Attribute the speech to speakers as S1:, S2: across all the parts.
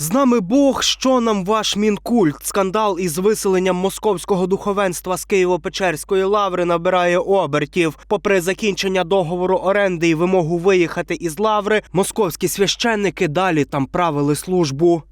S1: З нами Бог, що нам ваш мінкульт? Скандал із виселенням московського духовенства з Києво-Печерської лаври набирає обертів. Попри закінчення договору оренди і вимогу виїхати із лаври, московські священники далі там правили службу.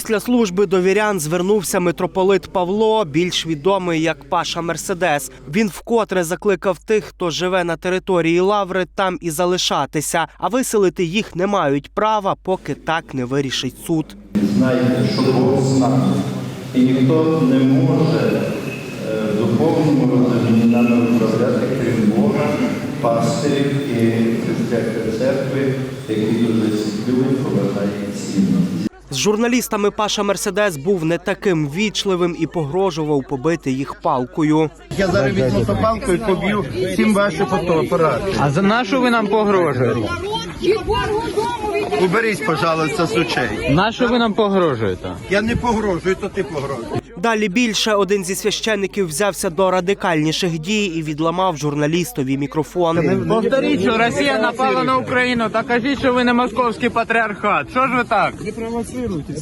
S1: Після служби до вірян звернувся митрополит Павло, більш відомий як Паша Мерседес. Він вкотре закликав тих, хто живе на території лаври, там і залишатися, а виселити їх не мають права, поки так не вирішить суд.
S2: Знайте, що Бог. І ніхто не може е, в духовному розумінні нами управляти, крім Бога, пастирів і християнської церкви, які дуже люблять, поважають і цінують.
S1: З журналістами Паша Мерседес був не таким вічливим і погрожував побити їх палкою.
S2: Я зараз візьму і поб'ю всім ваші фотоапарати.
S3: А за нашу ви нам погрожуєте?
S2: Уберіть, пожалуйста, з очей.
S3: Нащо ви нам погрожуєте?
S2: Я не погрожую, то ти погрожуєш.
S1: Далі більше один зі священників взявся до радикальніших дій і відламав журналістові мікрофон.
S3: Повторіть, що Росія напала на Україну, та кажіть, що ви не московський патріархат. Що ж ви так? Не провоцируйте.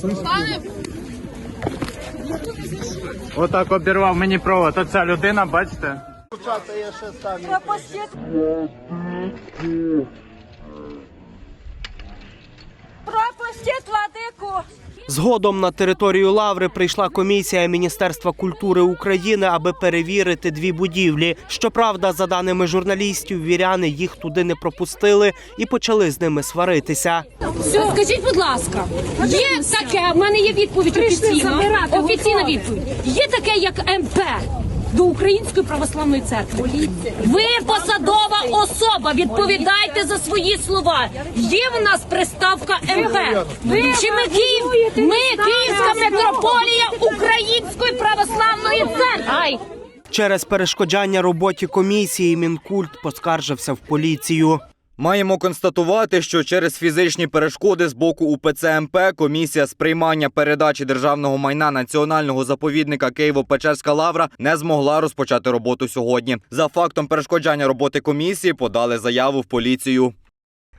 S3: Отак обірвав мені провод. Оця людина, бачите?
S4: Пропустіть. Пропустіть владику.
S1: Згодом на територію лаври прийшла комісія Міністерства культури України, аби перевірити дві будівлі. Щоправда, за даними журналістів, віряни їх туди не пропустили і почали з ними сваритися.
S5: Все, скажіть, будь ласка, є таке, в мене є відповідь офіційна, офіційна відповідь. Є таке, як МП до Української православної церкви. Ви посадова особа, відповідайте за свої слова. Є в нас приставка МП. Чи ми Київ? Ми Київська митрополія Української православної церкви.
S1: Через перешкоджання роботі комісії Мінкульт поскаржився в поліцію.
S6: Маємо констатувати, що через фізичні перешкоди з боку УПЦ МП комісія з приймання передачі державного майна національного заповідника Києво-Печерська лавра не змогла розпочати роботу сьогодні. За фактом перешкоджання роботи комісії подали заяву в поліцію.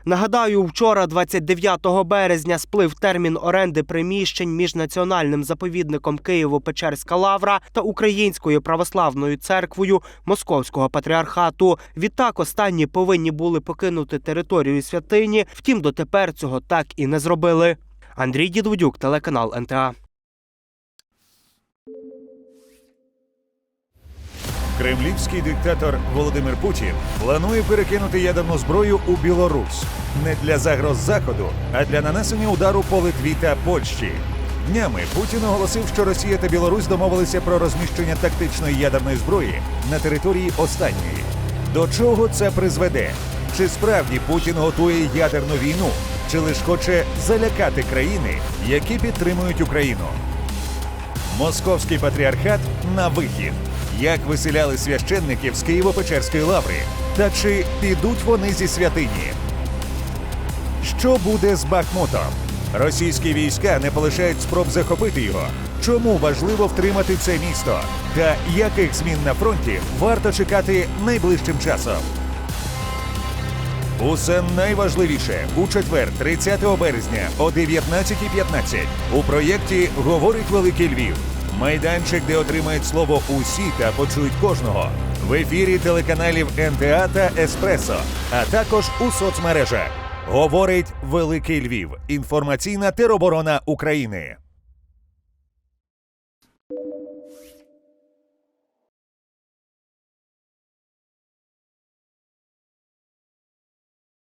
S1: Нагадаю, вчора, 29 березня, сплив термін оренди приміщень між національним заповідником Києво-Печерська лавра та Українською православною церквою Московського патріархату. Відтак останні повинні були покинути територію святині. Втім, дотепер цього так і не зробили. Андрій Дідводюк, телеканал НТА.
S7: Кремлівський диктатор Володимир Путін планує перекинути ядерну зброю у Білорусь не для загроз заходу, а для нанесення удару по Литві та Польщі. Днями Путін оголосив, що Росія та Білорусь домовилися про розміщення тактичної ядерної зброї на території останньої. До чого це призведе? Чи справді Путін готує ядерну війну, чи лише хоче залякати країни, які підтримують Україну? Московський патріархат на вихід. Як виселяли священників з Києво-Печерської лаври? Та чи підуть вони зі святині? Що буде з Бахмутом? Російські війська не полишають спроб захопити його. Чому важливо втримати це місто? Та яких змін на фронті варто чекати найближчим часом? Усе найважливіше у четвер, 30 березня о 19.15 у проєкті Говорить Великий Львів. Майданчик, де отримають слово усі та почують кожного. В ефірі телеканалів НТА та Еспресо, а також у соцмережах. Говорить Великий Львів. Інформаційна тероборона України.